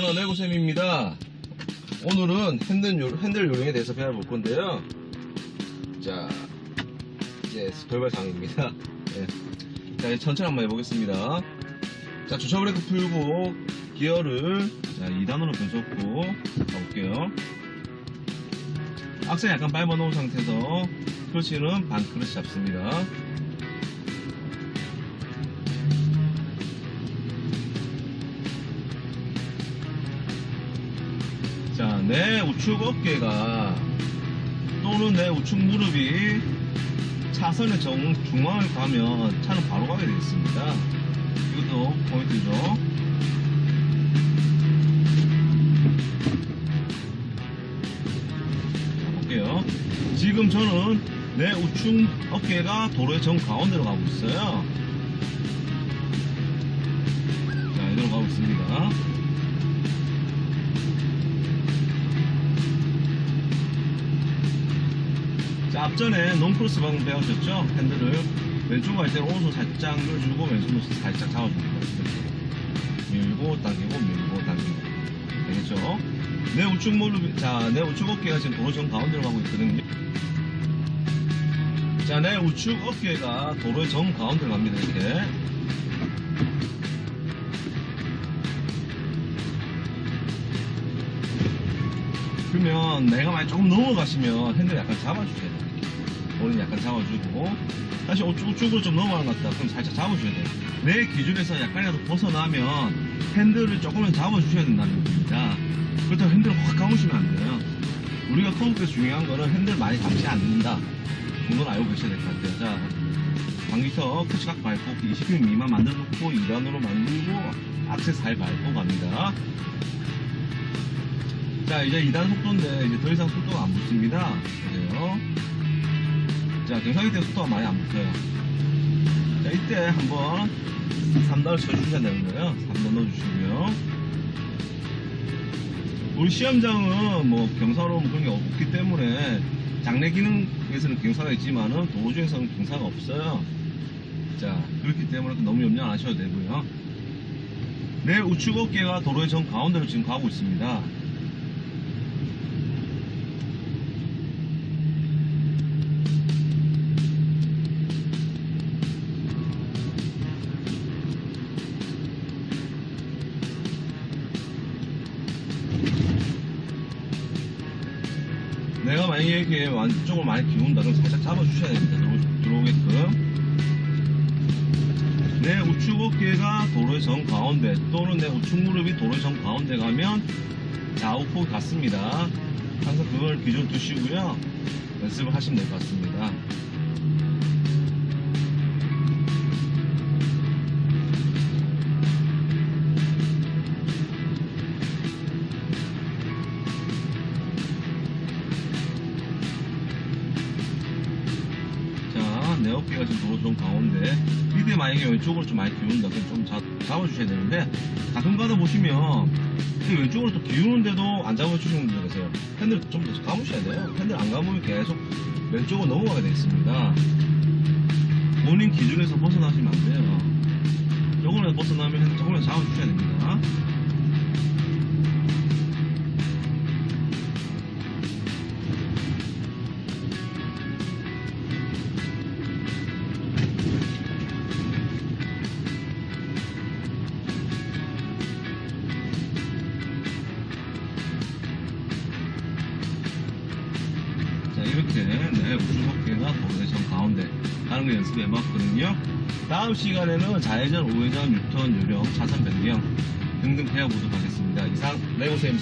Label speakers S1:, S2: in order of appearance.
S1: 저는 내고쌤입니다. 오늘은 핸들, 요, 핸들 요령에 대해서 배워볼 건데요. 자, 이제 돌발상입니다. 네. 자, 이제 천천히 한번 해보겠습니다. 자, 주차 브레이크 풀고, 기어를, 자, 2단으로 변속고, 가볼게요. 악셀 약간 밟아 놓은 상태에서, 클러치는 반 클러치 잡습니다. 내 우측 어깨가 또는 내 우측 무릎이 차선의 정, 중앙을 가면 차는 바로 가게 되어 있습니다. 이것도 포인트죠. 자, 볼게요. 지금 저는 내 우측 어깨가 도로의 정 가운데로 가고 있어요. 자, 이대로 가고 있습니다. 앞전에 논크로스 방금 배우셨죠? 핸들을 왼쪽으로 할 때는 오른손 살짝 눌러주고 왼손으로 살짝 잡아줍니다. 이렇게. 밀고 당기고 밀고 당기고 되겠죠? 내 우측 무릎 자, 내 우측 어깨가 지금 도로 정 가운데로 가고 있거든요. 자, 내 우측 어깨가 도로의 정 가운데로 갑니다. 이렇게. 그러면 내가 만약 조금 넘어가시면 핸들 약간 잡아주셔야 돼요. 머리는 약간 잡아주고 다시 우측, 우측으로 좀 같다. 그럼 살짝 잡아줘야 돼요. 내 기준에서 약간이라도 벗어나면 핸들을 조금은 잡아주셔야 된다는 겁니다. 그렇다고 핸들을 확 감으시면 안 돼요. 우리가 커브에서 중요한 거는 핸들 많이 감지 않는다. 정도는 알고 계셔야 될 것 같아요. 자, 방기터 터치각 밟고 20분 미만 만들어 놓고 2단으로 만들고 악세 잘 밟고 갑니다. 자, 이제 2단 속도인데 이제 더 이상 속도가 안 붙습니다. 그래요. 자, 경사기 때 속도가 많이 안 붙어요. 자, 이때 한번 3단을 쳐주셔야 되는 거예요. 3단 넣어주시고요. 우리 시험장은 뭐 경사로 뭐 그런 게 없기 때문에 장내 기능에서는 경사가 있지만은 도로 중에서는 경사가 없어요. 자, 그렇기 때문에 너무 염려 안 하셔도 되고요. 내 우측 어깨가 도로의 정 가운데로 지금 가고 있습니다. 내가 만약에 완쪽으로 많이 기운다 그럼 살짝 잡아주셔야 됩니다. 들어, 들어 오게끔. 내 우측 어깨가 도로의 정 가운데 또는 내 우측 무릎이 도로의 정 가운데 가면 좌우폭 같습니다. 항상 그걸 기준 두시고요. 연습을 하시면 될 것 같습니다. 자, 내 어깨가 지금 도로 좀 가운데. 이때 만약에 왼쪽으로 좀 많이 기운다. 그럼 좀 잡, 잡아주셔야 되는데 가끔가다 보시면 이 왼쪽으로 또 기우는데도 안 잡아주시는 분들 계세요. 핸들 좀 더 감으셔야 돼요. 핸들 안 감으면 계속 왼쪽으로 넘어가게 돼 있습니다. 본인 기준에서 벗어나시면 안 돼요. 조금이라도 벗어나면 조금이라도 잡아주셔야 됩니다 자 이렇게 내 우측 어깨가 도로의 정 가운데 하는 거 연습해 봤거든요. 다음 시간에는 좌회전, 우회전, 유턴, 요령, 차선 변경 등등 배워보도록 하겠습니다. 이상 레고쌤